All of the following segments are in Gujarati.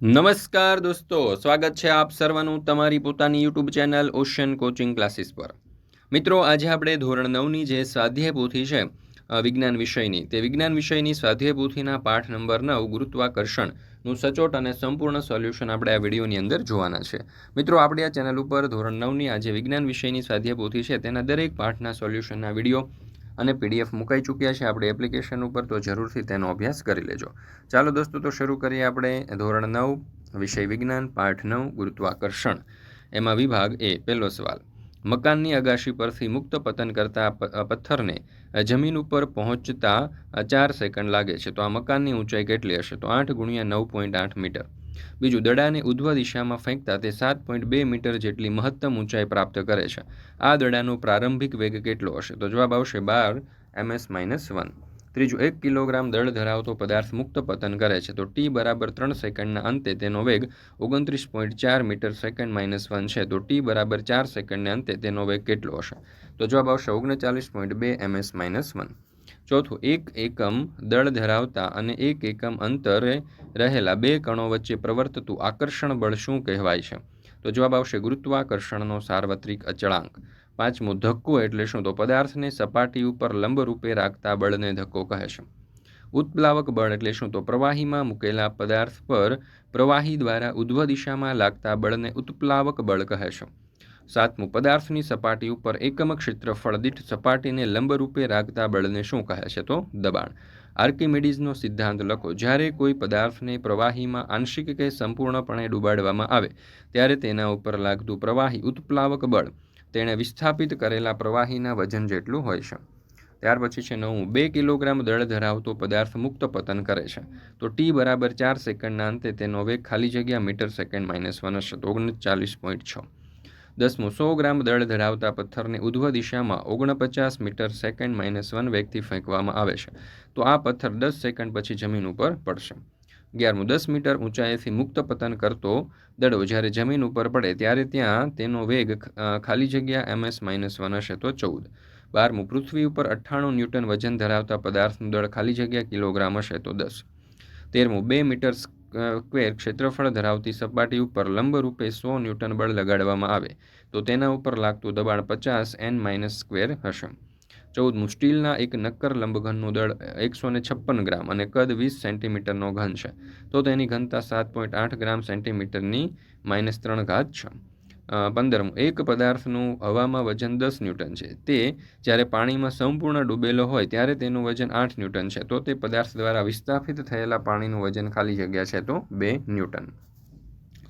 નમસ્કાર દોસ્તો, સ્વાગત છે આપ સર્વનું તમારી પોતાની YouTube channel ocean coaching classes પર. મિત્રો, આજે આપણે ધોરણ નવની જે સ્વાધ્યાય પોથી છે વિજ્ઞાન વિષયની, તે વિજ્ઞાન વિષયની સ્વાધ્યાય પોથીના પાઠ નંબર નવ ગુરુત્વાકર્ષણનું સચોટ અને સંપૂર્ણ સોલ્યુશન આપણે આ વિડીયોની અંદર જોવાના છે. મિત્રો, આપણે આ ચેનલ ઉપર ધોરણ નવની આ જે વિજ્ઞાન વિષયની સ્વાધ્યાય પોથી છે, તેના દરેક પાઠના સોલ્યુશનના વીડિયો અને પીડીએફ મુકાઈ ચૂક્યા છે. આપણી એપ્લિકેશન ઉપર તો જરૂરથી તેનો અભ્યાસ કરી લેજો. ચાલો દોસ્તો, તો શરૂ કરીએ આપણે. ધોરણ નવ, વિષય વિજ્ઞાન, પાઠ નવ, ગુરુત્વાકર્ષણ. એમાં વિભાગ એ, પહેલો સવાલ. મકાનની અગાશી પરથી મુક્ત પતન કરતા પથ્થરને જમીન ઉપર પહોંચતા ચાર સેકન્ડ લાગે છે. તો આ મકાનની ઊંચાઈ કેટલી હશે? તો આઠ ગુણ્યા નવ પોઈન્ટ આઠ મીટર. બીજું, દડાને ઉધ્વ દિશામાં ફેંકતા તે સાત પોઈન્ટ બે મીટર જેટલી મહત્તમ ઊંચાઈ પ્રાપ્ત કરે છે. આ દડાનો પ્રારંભિક વેગ કેટલો હશે? તો જવાબ આવશે બાર એમએસ માઇનસ વન. ત્રીજું, એક કિલોગ્રામ દળ ધરાવતો પદાર્થ મુક્ત પતન કરે છે. તો ટી બરાબર ત્રણ સેકન્ડના અંતે તેનો વેગ ઓગણત્રીસ પોઈન્ટ ચાર મીટર સેકન્ડ માઇનસ વન છે. તો ટી બરાબર ચાર સેકન્ડને અંતે તેનો વેગ કેટલો હશે? તો જવાબ આવશે ઓગણચાલીસ પોઈન્ટ બે એમએસ માઇનસ વન. ચોથું, એક એકમ દળ ધરાવતા અને એક એકમ અંતરે રહેલા બે કણો વચ્ચે પ્રવર્તતું આકર્ષણ બળ શું કહેવાય છે? તો જવાબ આવશે ગુરુત્વાકર્ષણનો સાર્વત્રિક અચળાંક. પાંચમું, ધક્કો એટલે શું? તો પદાર્થને સપાટી ઉપર લંબરૂપે રાખતા બળને ધક્કો કહે છે. ઉત્પ્લાવક બળ એટલે શું? તો પ્રવાહીમાં મૂકેલા પદાર્થ પર પ્રવાહી દ્વારા ઉધ્વ દિશામાં લાગતા બળને ઉત્પ્લાવક બળ કહે છે. સાતમું પદાર્થની સપાટી ઉપર એકમ ક્ષેત્રફળ દીઠ સપાટીને લંબરૂપે રાખતા બળને શું કહે છે તો? દબાણ. આર્કિમેડિઝનો સિદ્ધાંત લખો, જ્યારે કોઈ પદાર્થને પ્રવાહીમાં આંશિક કે સંપૂર્ણપણે ડૂબાડવામાં આવે, ત્યારે તેના ઉપર લાગતું પ્રવાહી ઉત્પ્લાવક બળ તેણે વિસ્થાપિત કરેલા પ્રવાહીના વજન જેટલું હોય છે. ત્યાર પછી છે નવું બે કિલોગ્રામ દળ ધરાવતો પદાર્થ મુક્ત પતન કરે છે. તો ટી બરાબર ચાર સેકન્ડના અંતે તેનો વેગ ખાલી જગ્યા મીટર સેકન્ડ માઇનસ વન હશે, તો ઓગણચાલીસ પોઈન્ટ છ. દસમું, સો ગ્રામ દળ ધરાવતા પથ્થરને ઉધ્વ દિશામાં ઓગણપચાસ મીટર સેકન્ડ માઇનસ વન વેગથી ફેંકવામાં આવે છે. તો આ પથ્થર દસ સેકન્ડ પછી જમીન ઉપર પડશે. અગિયારમું, દસ મીટર ઊંચાઈથી મુક્ત પતન કરતો દડો જ્યારે જમીન ઉપર પડે ત્યારે ત્યાં તેનો વેગ ખાલી જગ્યા એમએસ માઇનસ વન હશે તો ચૌદ. બારમું, પૃથ્વી ઉપર અઠ્ઠાણું ન્યૂટન વજન ધરાવતા પદાર્થનું દળ ખાલી જગ્યા કિલોગ્રામ હશે તો દસ. તેરમું, બે મીટર સ્ક્વેર ક્ષેત્રફળ ધરાવતી સપાટી ઉપર લંબરૂપે સો ન્યૂટન બળ લગાડવામાં આવે, તો તેના ઉપર લાગતું દબાણ પચાસ એન માઇનસ સ્ક્વેર હશે. ચૌદમું, સ્ટીલના એક નક્કર લંબઘનનું દળ એકસો ને છપ્પન ગ્રામ અને કદ વીસ સેન્ટીમીટરનો ઘન છે, તો તેની ઘનતા સાત પોઈન્ટ આઠ ગ્રામ સેન્ટીમીટરની માઇનસ ત્રણ ઘાત છે. પંદરમું. એક પદાર્થનું હવામાં વજન દસ ન્યૂટન છે. તે જ્યારે પાણીમાં સંપૂર્ણ ડૂબેલો હોય ત્યારે તેનું વજન આઠ ન્યૂટન છે. તો તે પદાર્થ દ્વારા વિસ્થાપિત થયેલા પાણીનું વજન ખાલી જગ્યા છે તો બે ન્યૂટન.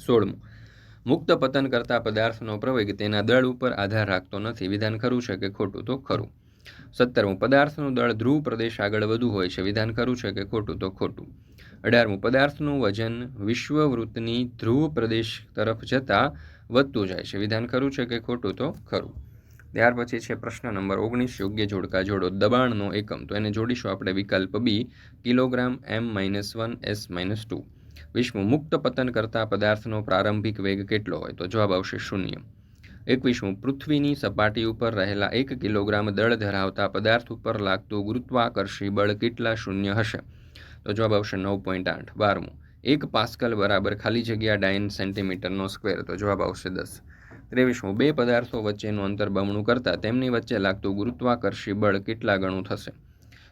સોળમું. મુક્ત પતન કરતા પદાર્થનો પ્રવેગ તેના દળ ઉપર આધાર રાખતો નથી. વિધાન ખરું છે કે ખોટું? તો ખરું. સત્તરમું. પદાર્થનું દળ ધ્રુવ પ્રદેશ આગળ વધુ હોય છે. વિધાન ખરું છે કે ખોટું? તો ખોટું. અઢારમું. પદાર્થનું વજન વિશ્વવૃત્તની ધ્રુવ પ્રદેશ તરફ જતાં વધતું જાય છે. વિધાન ખરું છે કે ખોટું તો ખરું? ત્યાર પછી છે પ્રશ્ન નંબર ઓગણીસ, યોગ્ય જોડકા જોડો દબાણનો એકમ. તો એને જોડીશું આપણે વિકલ્પ B kilogram M minus one S minus two વિશ્વ મુક્ત પતન કરતા પદાર્થનો પ્રારંભિક વેગ કેટલો હોય? તો જવાબ આવશે શૂન્ય. એકવીસમું પૃથ્વીની સપાટી ઉપર રહેલા એક કિલોગ્રામ દળ ધરાવતા પદાર્થ ઉપર લાગતું ગુરુત્વાકર્ષી બળ કેટલા શૂન્ય હશે? તો જવાબ આવશે નવ પોઈન્ટ આઠ. બારમું. એક પાસ્કલ બરાબર ખાલી જગ્યા ડાયન સેન્ટીમીટરનો સ્ક્વેર. તો જવાબ આવશે દસ. ત્રેવીસમું, બે પદાર્થો વચ્ચેનું અંતર બમણું કરતાં તેમની વચ્ચે લાગતું ગુરુત્વાકર્ષી બળ કેટલા ગણું થશે?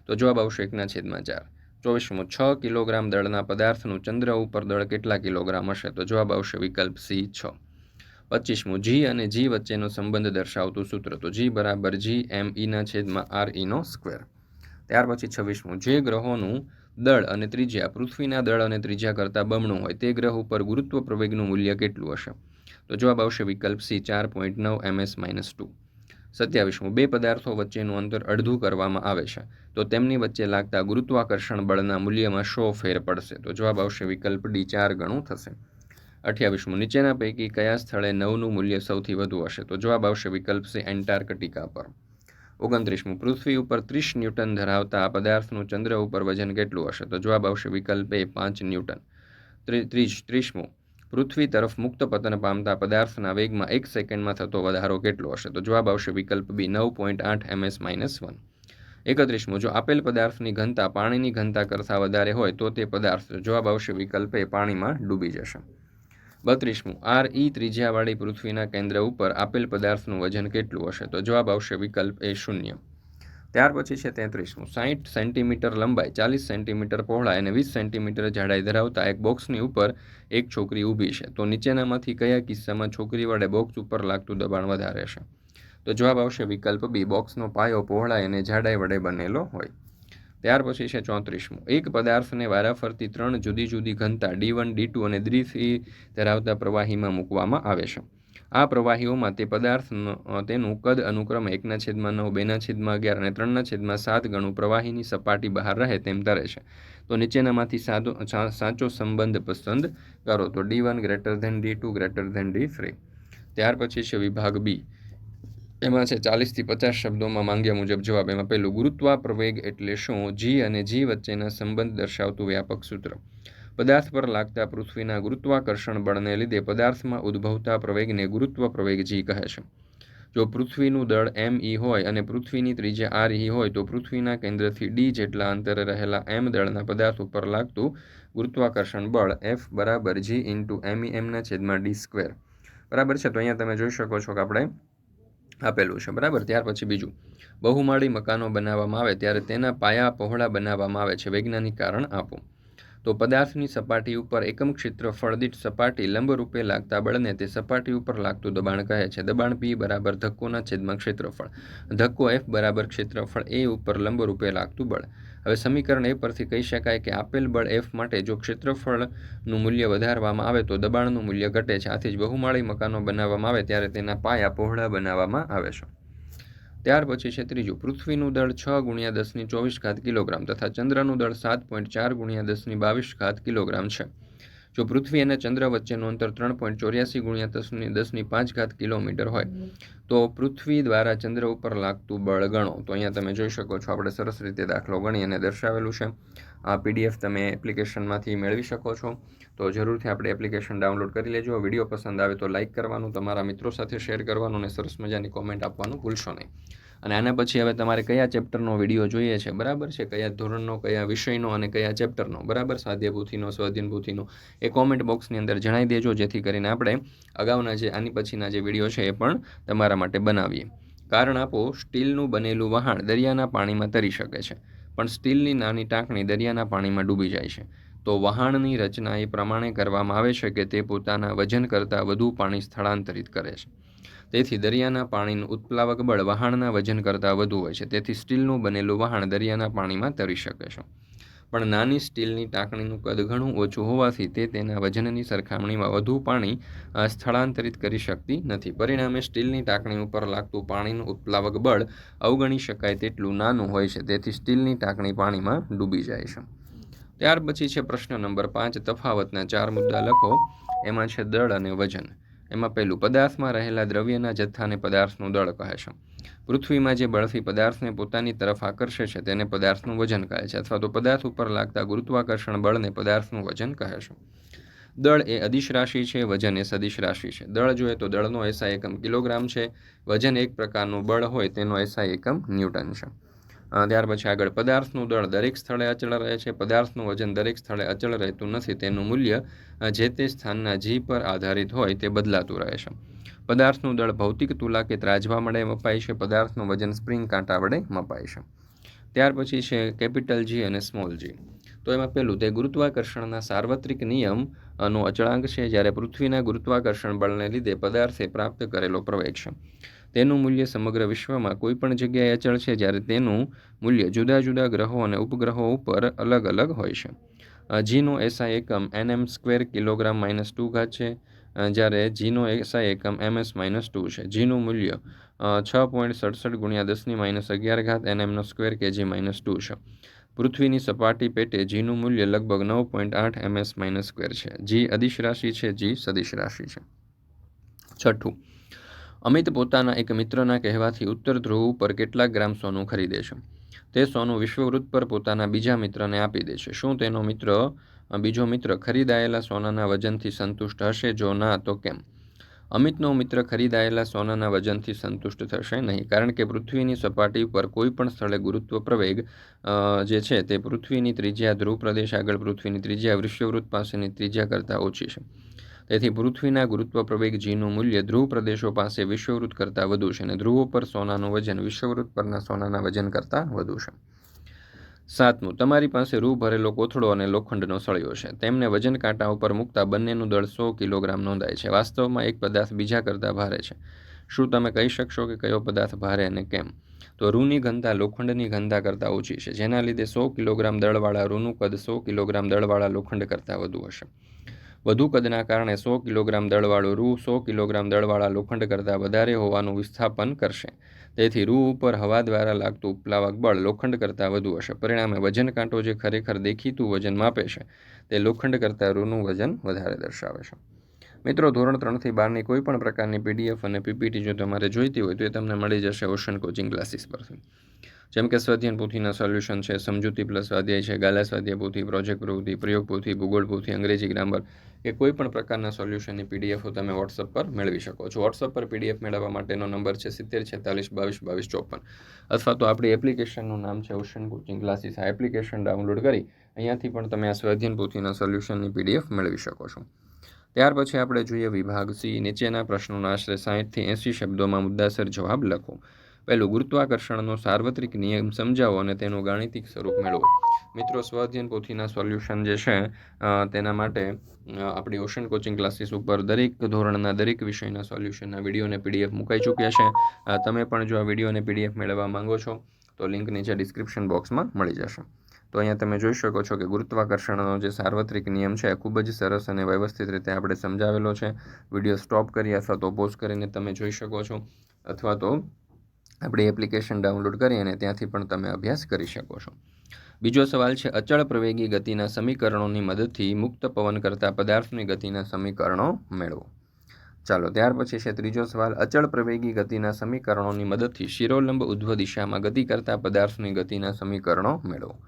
તો જવાબ આવશે એકના છેદમાં ચાર. ચોવીસમું, છ કિલોગ્રામ દળના પદાર્થનું ચંદ્ર ઉપર દળ કેટલા કિલોગ્રામ હશે? તો જવાબ આવશે વિકલ્પ સી, છ. પચીસમું, જી અને જી વચ્ચેનો સંબંધ દર્શાવતું સૂત્ર. તો જી બરાબર જી એમ ઈના છેદમાં આર ઈનો સ્ક્વેર. ત્યાર પછી છવ્વીસમું, જે ગ્રહોનું દળ અને ત્રિજ્યા, પૃથ્વીના દળ અને ત્રિજ્યા કરતાં બમણું હોય તે ગ્રહ ઉપર ગુરુત્વ પ્રવેગનું મૂલ્ય કેટલું હશે? તો જવાબ આવશે વિકલ્પ સી, ચાર પોઈન્ટ નવ એમએસ માઇનસ ટુ. સત્યાવીસમું, બે પદાર્થો વચ્ચેનું અંતર અડધું કરવામાં આવે છે. તો તેમની વચ્ચે લાગતા ગુરુત્વાકર્ષણ બળના મૂલ્યમાં શો ફેર પડશે? તો જવાબ આવશે વિકલ્પ ડી, ચાર ગણું થશે. અઠ્યાવીસમું, નીચેના પૈકી કયા સ્થળે નવનું મૂલ્ય સૌથી વધુ હશે? તો જવાબ આવશે વિકલ્પ સી, એન્ટાર્કટિકા પર. ઓગણત્રીસમું. પૃથ્વી ઉપર ત્રીસ ન્યૂટન ધરાવતા આ પદાર્થનું ચંદ્ર ઉપર વજન કેટલું હશે? તો જવાબ આવશે વિકલ્પ એ, પાંચ ન્યૂટન. ત્રીજ ત્રીસ, ત્રીસમું. પૃથ્વી તરફ મુક્ત પતન પામતા પદાર્થના વેગમાં એક સેકન્ડમાં થતો વધારો કેટલો હશે? તો જવાબ આવશે વિકલ્પ બી, નવ પોઈન્ટ આઠ એમએસ માઇનસ વન. એકત્રીસમું, જો આપેલ પદાર્થની ઘનતા પાણીની ઘનતા કરતાં વધારે હોય તો તે પદાર્થ, જવાબ આવશે વિકલ્પ એ, પાણીમાં ડૂબી જશે. બત્રીસમું. આર ઈ ત્રિજ્યાવાળી પૃથ્વીના કેન્દ્ર ઉપર આપેલ પદાર્થનું વજન કેટલું હશે? તો જવાબ આવશે વિકલ્પ એ શૂન્ય. ત્યાર પછી છે તેત્રીસમું. સાહીઠ સેન્ટીમીટર લંબાઈ, ચાલીસ સેન્ટીમીટર પહોળાઈ અને વીસ સેન્ટીમીટર જાડાઈ ધરાવતા એક બોક્સની ઉપર એક છોકરી ઊભી છે. તો નીચેનામાંથી કયા કિસ્સામાં છોકરી વડે બોક્સ ઉપર લાગતું દબાણ વધારે છે તો જવાબ આવશે વિકલ્પ બી. બોક્સનો પાયો પહોળાઈ અને જાડાઈ વડે બનેલો હોય. ત્યાર પછી છે ચોત્રીસમું. એક પદાર્થને વારાફરતી ત્રણ જુદી જુદી ઘનતા ડી વન, ડી ટુ અને ડી થ્રી ધરાવતા પ્રવાહીમાં મૂકવામાં આવે છે. આ પ્રવાહીઓમાં તે પદાર્થ તેનું કદ અનુક્રમે એકના છેદમાં નવ, બેના છેદમાં અગિયાર અને ત્રણના છેદમાં સાત ગણું પ્રવાહીની સપાટી બહાર રહે તેમ તરે છે. તો નીચેનામાંથી સાદો સાચો સંબંધ પસંદ કરો. તો D one greater than D two greater than D three. ત્યાર પછી છે વિભાગ બી. એમાં છે, ચાલીસથી પચાસ શબ્દોમાં માંગ્યા મુજબ જવાબ. એમાં પહેલું ગુરુત્વા પ્રવેગ એટલે શું? જી અને જી વચ્ચેના સંબંધ દર્શાવતું વ્યાપક સૂત્ર. પદાર્થ પર લાગતા પૃથ્વીના ગુરુત્વાકર્ષણ બળને લીધે પદાર્થમાં ઉદ્ભવતા પ્રવેગને ગુરુત્વ પ્રવેગ જી કહે છે. જો પૃથ્વીનું દળ એમ ઈ હોય અને પૃથ્વીની ત્રિજ્યા આર ઈ હોય, તો પૃથ્વીના કેન્દ્રથી ડી જેટલા અંતરે રહેલા એમ દળના પદાર્થ ઉપર લાગતું ગુરુત્વાકર્ષણ બળ એફ બરાબર જી ઇન્ટુ એમ ઈ એમના છેદમાં ડી સ્ક્વેર. બરાબર છે? તો અહીંયા તમે જોઈ શકો છો કે આપણે આપેલું છે, બરાબર? ત્યાર પછી બીજું. બહુમાળી મકાનો બનાવવામાં આવે ત્યારે તેના પાયા પહોળા બનાવવામાં આવે છે, વૈજ્ઞાનિક કારણ આપો. તો પદાર્થની સપાટી ઉપર એકમ ક્ષેત્રફળ દીઠ સપાટી લંબરૂપે લાગતા બળને તે સપાટી ઉપર લાગતું દબાણ કહે છે. દબાણ પી બરાબર ધક્કોના છેદમાં ક્ષેત્રફળ. ધક્કો એફ બરાબર ક્ષેત્રફળ એ ઉપર લંબરૂપે લાગતું બળ. હવે સમીકરણ એ પરથી કહી શકાય કે આપેલ બળ એફ માટે જો ક્ષેત્રફળનું મૂલ્ય વધારવામાં આવે તો દબાણનું મૂલ્ય ઘટે છે. આથી જ બહુમાળી મકાનો બનાવવામાં આવે ત્યારે તેના પાયા પહોળા બનાવવામાં આવે છે. ત્યાર પછી છે ત્રીજું, પૃથ્વીનું દળ છ ગુણ્યા દસની ચોવીસ ઘાત કિલોગ્રામ તથા ચંદ્રનું દળ સાત પોઈન્ટ ચાર ગુણ્યા દસની બાવીસ ઘાત કિલોગ્રામ છે. જો પૃથ્વી અને ચંદ્ર વચ્ચેનું અંતર ત્રણ પોઈન્ટ ચોર્યાસી ગુણ્યા દસની દસની પાંચ ઘાત કિલોમીટર હોય, તો પૃથ્વી દ્વારા ચંદ્ર ઉપર લાગતું બળ ગણો. તો અહીંયા તમે જોઈ શકો છો, આપણે સરસ રીતે દાખલો ગણી અને દર્શાવેલું છે. આ પીડીએફ તમે એપ્લિકેશનમાંથી મેળવી શકો છો. તો જરૂરથી આપણે એપ્લિકેશન ડાઉનલોડ કરી લેજો. વીડિયો પસંદ આવે તો લાઇક કરવાનું, તમારા મિત્રો સાથે શેર કરવાનું અને સરસ મજાની કોમેન્ટ આપવાનું ભૂલશો નહીં. અને આના પછી હવે તમારે કયા ચેપ્ટરનો વીડિયો જોઈએ છે? બરાબર છે? કયા ધોરણનો, કયા વિષયનો અને કયા ચેપ્ટરનો? બરાબર? સ્વાધ્યાયભૂતિનો સ્વાધીનભૂતિનો? એ કોમેન્ટ બોક્સની અંદર જણાવી દેજો, જેથી કરીને આપણે અગાઉના જે, આની પછીના જે વીડિયો છે એ પણ તમારા માટે બનાવીએ. કારણ આપો, સ્ટીલનું બનેલું વહાણ દરિયાના પાણીમાં તરી શકે છે, પણ સ્ટીલની નાની ટાંકણી દરિયાના પાણીમાં ડૂબી જાય છે. તો વહાણની રચના એ પ્રમાણે કરવામાં આવે છે કે તે પોતાના વજન કરતાં વધુ પાણી સ્થળાંતરિત કરે છે. તેથી દરિયાના પાણીનું ઉત્પ્લાવક બળ વહાણના વજન કરતાં વધુ હોય છે. તેથી સ્ટીલનું બનેલું વહાણ દરિયાના પાણીમાં તરી શકે છે. પણ નાની સ્ટીલની ટાંકણીનું કદ ઘણું ઓછું હોવાથી તે તેના વજનની સરખામણીમાં વધુ પાણી સ્થળાંતરિત કરી શકતી નથી. પરિણામે સ્ટીલની ટાંકણી ઉપર લાગતું પાણીનું ઉત્પ્લાવક બળ અવગણી શકાય તેટલું નાનું હોય છે. તેથી સ્ટીલની ટાંકણી પાણીમાં ડૂબી જાય છે. ત્યાર પછી છે પ્રશ્ન નંબર પાંચ. તફાવતના ચાર મુદ્દા લખો. એમાં છે દળ અને વજન. એમાં પહેલું પદાર્થમાં રહેલા દ્રવ્યના જથ્થાને પદાર્થનું દળ કહે છે. પૃથ્વીમાં જે બળથી પદાર્થને પોતાની તરફ આકર્ષે છે તેને પદાર્થનું વજન કહે છે અથવા તો પદાર્થ ઉપર લાગતા ગુરુત્વાકર્ષણ બળને પદાર્થનું વજન કહે છે. દળ એ અદિશ રાશિ છે, વજન એ સદિશ રાશિ છે. દળ જોઈએ તો દળનો એસઆઈ એકમ કિલોગ્રામ છે. વજન એક પ્રકારનું બળ હોય તેનો એસઆઈ એકમ ન્યૂટન છે. ત્યાર પછી આગળ પદાર્થનું દળ દરેક સ્થળે અચળ રહે છે. પદાર્થનું વજન દરેક સ્થળે અચળ રહેતું નથી. તેનું મૂલ્ય જે તે સ્થાનના જી પર આધારિત હોય તે બદલાતું રહે છે. પદાર્થનું દળ ભૌતિક તુલા કે ત્રાજવા વડે મપાય છે. પદાર્થનું વજન સ્પ્રિંગ કાંટા વડે મપાય છે. ત્યાર પછી છે કેપિટલ જી અને સ્મોલ જી. તો એમાં પહેલું તે ગુરુત્વાકર્ષણના સાર્વત્રિક નિયમ નો અચળાંક છે. જ્યારે પૃથ્વીના ગુરુત્વાકર્ષણ બળને લીધે પદાર્થે પ્રાપ્ત કરેલો પ્રવેગ છે. તેનું મૂલ્ય સમગ્ર વિશ્વમાં કોઈપણ જગ્યાએ અચળ છે જ્યારે તેનું મૂલ્ય જુદા જુદા ગ્રહો અને ઉપગ્રહો ઉપર અલગ અલગ હોય છે. જીનો એસઆઈ એકમ NM square kilogram minus two ઘાત છે. જ્યારે જીનો એસઆઈ એકમ એમએસ માઇનસ ટુ છે. જીનું મૂલ્ય છ પોઈન્ટ સડસઠ ગુણ્યા દસની માઇનસ અગિયાર ઘાત એનએમનો સ્ક્વેર કેજી માઇનસ ટુ છે. પૃથ્વીની સપાટી પેટે જીનું મૂલ્ય લગભગ નવ પોઈન્ટ આઠ એમએસ માઇનસ સ્ક્વેર છે. જી અદિશ રાશિ છે જી સદિશ રાશિ છે. છઠ્ઠું અમિત પોતાના એક મિત્રના કહેવાથી ઉત્તર ધ્રુવ ઉપર કેટલાક ગ્રામ સોનું ખરીદે છે. તે સોનું વિશ્વવૃત્ત પર પોતાના બીજા મિત્રને આપી દે છે. શું તેનો મિત્ર બીજો મિત્ર ખરીદાયેલા સોનાના વજનથી સંતુષ્ટ હશે? જો ના, તો કેમ? અમિતનો મિત્ર ખરીદાયેલા સોનાના વજનથી સંતુષ્ટ થશે નહીં, કારણ કે પૃથ્વીની સપાટી પર કોઈ પણ સ્થળે ગુરુત્વ પ્રવેગ જે છે તે પૃથ્વીની ત્રિજ્યા ધ્રુવ પ્રદેશ આગળ પૃથ્વીની ત્રિજ્યા વિશ્વવૃત્ત પાસેની ત્રિજ્યા કરતાં ઓછી છે. તેથી પૃથ્વીના ગુરુત્વ પ્રવેગ જીનું મૂલ્ય ધ્રુવ પ્રદેશો પાસે વિશ્વવૃત કરતાં વધુ છે અને ધ્રુવો પર સોનાનું વજન વિશ્વવૃત પરના સોનાના વજન કરતાં વધુ છે. સાતમું, તમારી પાસે રૂ ભરેલો કોથળો અને લોખંડનો સળિયો છે. તેમને વજન કાંટા ઉપર મૂકતા બંનેનું દળ સો કિલોગ્રામ નોંધાય છે. વાસ્તવમાં એક પદાર્થ બીજા કરતાં ભારે છે. શું તમે કહી શકશો કે કયો પદાર્થ ભારે અને કેમ? તો રૂની ઘનતા લોખંડની ઘનતા કરતાં ઓછી છે. જેના લીધે સો કિલોગ્રામ દળવાળા રૂનું કદ સો કિલોગ્રામ દળવાળા લોખંડ કરતાં વધુ હશે. વધુ કદના કારણે સો કિલોગ્રામ દળવાળું રૂ સો કિલોગ્રામ દળવાળા લોખંડ કરતાં વધારે હોવાનું વિસ્થાપન કરશે. તેથી રૂ ઉપર હવા દ્વારા લાગતું ઉપલાવક બળ લોખંડ કરતાં વધુ હશે. પરિણામે વજન કાંટો જે ખરેખર દેખીતું વજન માપે છે, તે લોખંડ કરતાં રૂનું વજન વધારે દર્શાવે છે. મિત્રો, ધોરણ ત્રણથી બારની કોઈ પણ પ્રકારની પીડીએફ અને પીપીટી જો તમારે જોઈતી હોય તો એ તમને મળી જશે ઓશન કોચિંગ ક્લાસીસ પરથી. જેમ કે સ્વાધ્યાયન પોથીના સોલ્યુશન છે, સમજૂતી પ્લસ સ્વાધ્યાય છે, ગાલા સ્વાધ્યાય પોથી પ્રોજેક્ટ પ્રવૃત્તિ પ્રયોગ પોથી, ભૂગોળ પોથી, અંગ્રેજી ગ્રામર કે કોઈ પણ પ્રકારના સોલ્યુશનની પીડીએફો તમે વોટ્સઅપ પર મેળવી શકો છો. વોટ્સઅપ પર પીડીએફ મેળવવા માટેનો નંબર છે સિત્તેર છેતાલીસ બાવીસ બાવીસ ચોપન. અથવા તો આપણી એપ્લિકેશનનું નામ છે ઓશન કોચિંગ ક્લાસીસ આ એપ્લિકેશન ડાઉનલોડ કરી અહીંયાથી પણ તમે આ સ્વાધ્યાયન પોથીના સોલ્યુશનની પીડીએફ મેળવી શકો છો. ત્યાર પછી આપણે જોઈએ વિભાગ સી. નીચેના પ્રશ્નોના આશરે સાહીઠથી એંસી શબ્દોમાં મુદ્દાસર જવાબ લખો. પહેલું ગુરુત્વાકર્ષણનો સાર્વત્રિક નિયમ સમજાવો અને તેનું ગાણિતિક સ્વરૂપ મેળવો. મિત્રો સ્વાધ્યન પોથીના સોલ્યુશન જે છે તેના માટે આપણી ઓશન કોચિંગ ક્લાસીસ ઉપર દરેક ધોરણના દરેક વિષયના સોલ્યુશનના વીડિયો અને પીડીએફ મુકાઈ ચૂક્યા છે. તમે પણ જો આ વીડિયો અને પીડીએફ મેળવવા માંગો છો, તો લિંક નીચે ડિસ્ક્રિપ્શન બોક્સમાં મળી જશે. તો અહીંયા તમે જોઈ શકો છો કે ગુરુત્વાકર્ષણનો જે સાર્વત્રિક નિયમ છે ખૂબ જ સરસ અને વ્યવસ્થિત રીતે આપણે સમજાવેલો છે. વીડિયો સ્ટોપ કરી અથવા તો પોઝ કરીને તમે જોઈ શકો છો, અથવા તો આપણી એપ્લિકેશન ડાઉનલોડ કરી અને ત્યાંથી પણ તમે અભ્યાસ કરી શકો છો. બીજો સવાલ છે, અચળ પ્રવેગી ગતિના સમીકરણોની મદદથી મુક્ત પવન કરતા પદાર્થની ગતિના સમીકરણો મેળવો. ચાલો, ત્યાર પછી છે ત્રીજો સવાલ. અચળ પ્રવેગી ગતિના સમીકરણોની મદદથી શિરોલંબ ઉધ્વ દિશામાં ગતિ કરતા પદાર્થની ગતિના સમીકરણો મેળવો.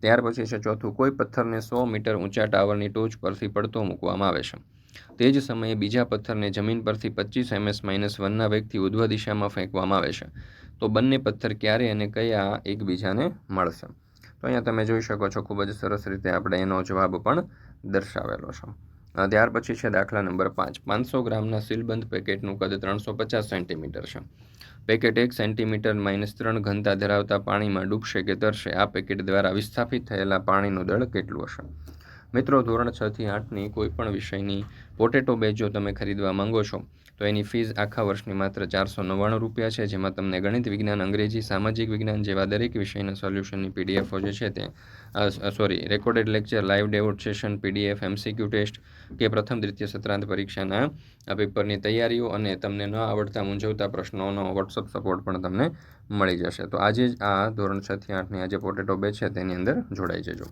ત્યાર પછી છે ચોથું. કોઈ પથ્થરને સો મીટર ઊંચા ટાવરની ટોચ પરથી પડતો મૂકવામાં આવે છે. તે જ સમયે બીજા પથ્થરને જમીન પરથી પચીસ એમએસ માઇનસ વનના વેગથી ઉધ્વ દિશામાં ફેંકવામાં આવે છે. તો બંને પથ્થર ક્યારે અને કયા એકબીજાને મળશે? તો અહીંયા તમે જોઈ શકો છો, ખૂબ જ સરસ રીતે આપણે એનો જવાબ પણ દર્શાવેલો છે. ત્યાર પછી છે દાખલા નંબર પાંચ. પાંચસો ગ્રામના સીલબંધ પેકેટનું કદ ત્રણસો પચાસ સેન્ટીમીટર છે. પેકેટ એક સેન્ટીમીટર માઇનસ ત્રણ ઘનતા ધરાવતા પાણીમાં ડૂબશે કે તરશે, આ પેકેટ દ્વારા વિસ્થાપિત થયેલા પાણીનું દળ કેટલું હશે? મિત્રો, ધોરણ છ થી આઠની કોઈ પણ વિષયની પોટેટો બેચ જો તમે ખરીદવા માંગો છો, તો એની ફીસ આખા વર્ષની માત્ર ચારસો નવ્વાણું રૂપિયા છે, જેમાં તમને ગણિત વિજ્ઞાન, અંગ્રેજી, સામાજિક વિજ્ઞાન જેવા દરેક વિષયના સોલ્યુશનની પીડીએફો જે છે તે sorry recorded lecture live demonstration PDF MCQ test કે પ્રથમ દ્વિતીય સત્રાંત પરીક્ષાના પેપરની તૈયારીઓ અને તમને ન આવડતા મૂંઝવતા પ્રશ્નોનો વોટ્સઅપ સપોર્ટ પણ તમને મળી જશે. તો આજે જ આ ધોરણ છ થી આઠની આ જે પોટેટો બેચ છે, તેની અંદર જોડાઈ જજો.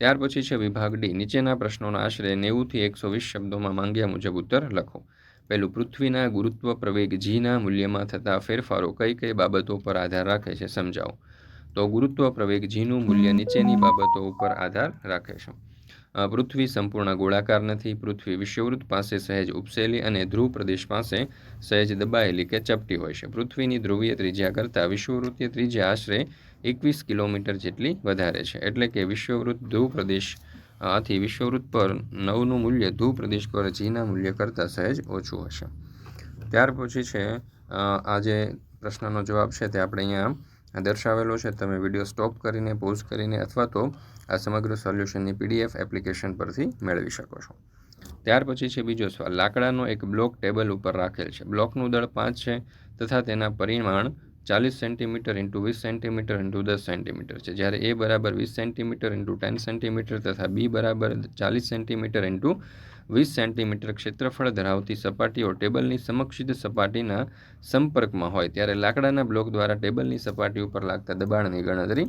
ત્યાર પછી છે વિભાગ ડી. નીચેના પ્રશ્નોના આશરે નેવુંથી એકસો વીસ શબ્દોમાં માંગ્યા મુજબ ઉત્તર લખો. પહેલું, પૃથ્વીના ગુરુત્વ પ્રવેગ જીના મૂલ્યમાં થતા ફેરફારો કઈ કઈ બાબતો પર આધાર રાખે છે સમજાવો. તો ગુરુત્વ પ્રવેગ જીનું મૂલ્ય નીચેની બાબતો ઉપર આધાર રાખે છે. પૃથ્વી સંપૂર્ણ ગોળાકાર નથી. પૃથ્વી વિષુવવૃત્ત પાસે સહેજ ઉપસેલી અને ધ્રુવ પ્રદેશ પાસે સહેજ દબાયેલી કે ચપટી હોય છે. પૃથ્વીની ધ્રુવીય ત્રિજ્યા કરતાં વિષુવવૃત્તીય ત્રિજ્યા આશરે એકવીસ કિલોમીટર જેટલી વધારે છે. એટલે કે વિશ્વવૃત્ત ધ્રુવ પ્રદેશ આથી વિશ્વવૃત્ત પર નવનું મૂલ્ય ધ્રુવ પ્રદેશ પર જીના મૂલ્ય કરતાં સહેજ ઓછું હશે. ત્યાર પછી છે આ જે પ્રશ્નનો જવાબ છે તે આપણે અહીંયા દર્શાવેલો છે. તમે વીડિયો સ્ટોપ કરીને, પોઝ કરીને અથવા તો આ સમગ્ર સોલ્યુશનની પીડીએફ એપ્લિકેશન પરથી મેળવી શકો છો. ત્યાર પછી છે બીજો સવાલ. લાકડાનો એક બ્લોક ટેબલ ઉપર રાખેલ છે. બ્લોકનું દળ પાંચ છે તથા તેના પરિમાણ ચાલીસ સેન્ટીમીટર ઇન્ટુ વીસ સેન્ટીમીટર ઇન્ટુ દસ સેન્ટીમીટર છે. જ્યારે એ બરાબર વીસ સેન્ટીમીટર ઇન્ટુ ટેન સેન્ટીમીટર તથા બી બરાબર ચાલીસ સેન્ટીમીટર ઇન્ટુ વીસ સેન્ટીમીટર ક્ષેત્રફળ ધરાવતી સપાટીઓ ટેબલની સમક્ષિત સપાટીના સંપર્કમાં હોય, ત્યારે લાકડાના બ્લોક દ્વારા ટેબલની સપાટી ઉપર લાગતા દબાણની ગણતરી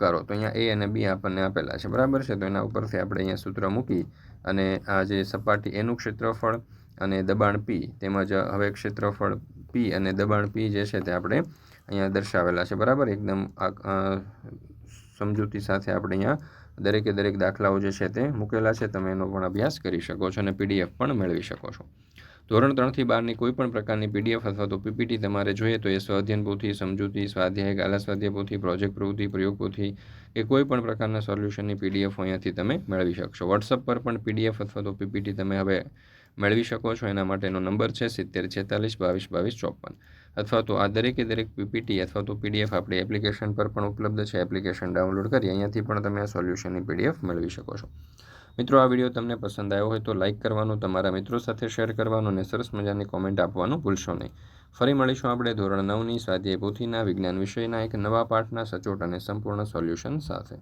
કરો. તો અહીંયા એ અને બી આપણને આપેલા છે. બરાબર છે? તો એના ઉપરથી આપણે અહીંયા સૂત્ર મૂકી અને આ જે સપાટી એનું ક્ષેત્રફળ અને દબાણ પી, તેમજ હવે ક્ષેત્રફળ પી અને દબાણ પી જે છે તે આપણે અહીંયા દર્શાવેલા છે. બરાબર? એકદમ સમજૂતી સાથે આપણે અહીંયા દરેકે દરેક દાખલાઓ જે છે તે મૂકેલા છે. તમે એનો પણ અભ્યાસ કરી શકો છો અને પીડીએફ પણ મેળવી શકો છો. ધોરણ ત્રણથી બારની કોઈ પણ પ્રકારની પીડીએફ અથવા તો પીપીટી તમારે જોઈએ તો એ સ્વાધ્યન પોથી, સમજૂતી, સ્વાધ્યાય, ગાલા સ્વાધ્યાય પોથી, પ્રોજેક્ટ પ્રવૃત્તિ, પ્રયોગ પોથી કે કોઈ પણ પ્રકારના સોલ્યુશનની પીડીએફ અહીંયાથી તમે મેળવી શકશો. વોટ્સઅપ પર પણ પીડીએફ અથવા તો પીપીટી તમે હવે મેળવી શકો છો. એના માટેનો નંબર છે સિત્તેર છેતાલીસ બાવીસ બાવીસ ચોપન. અથવા તો આ દરેકે દરેક પીપીટી અથવા તો પીડીએફ આપણી એપ્લિકેશન પર પણ ઉપલબ્ધ છે. એપ્લિકેશન ડાઉનલોડ કરી અહીંયાથી પણ તમે આ સોલ્યુશનની પીડીએફ મેળવી શકો છો. મિત્રો, આ વીડિયો તમને પસંદ આવ્યો હોય તો લાઇક કરવાનું, તમારા મિત્રો સાથે શેર કરવાનું અને સરસ મજાની કોમેન્ટ આપવાનું ભૂલશો નહીં. ફરી મળીશું આપણે ધોરણ નવની સ્વાધ્યાય પોથીના વિજ્ઞાન વિષયના એક નવા પાઠના સચોટ અને સંપૂર્ણ સોલ્યુશન સાથે.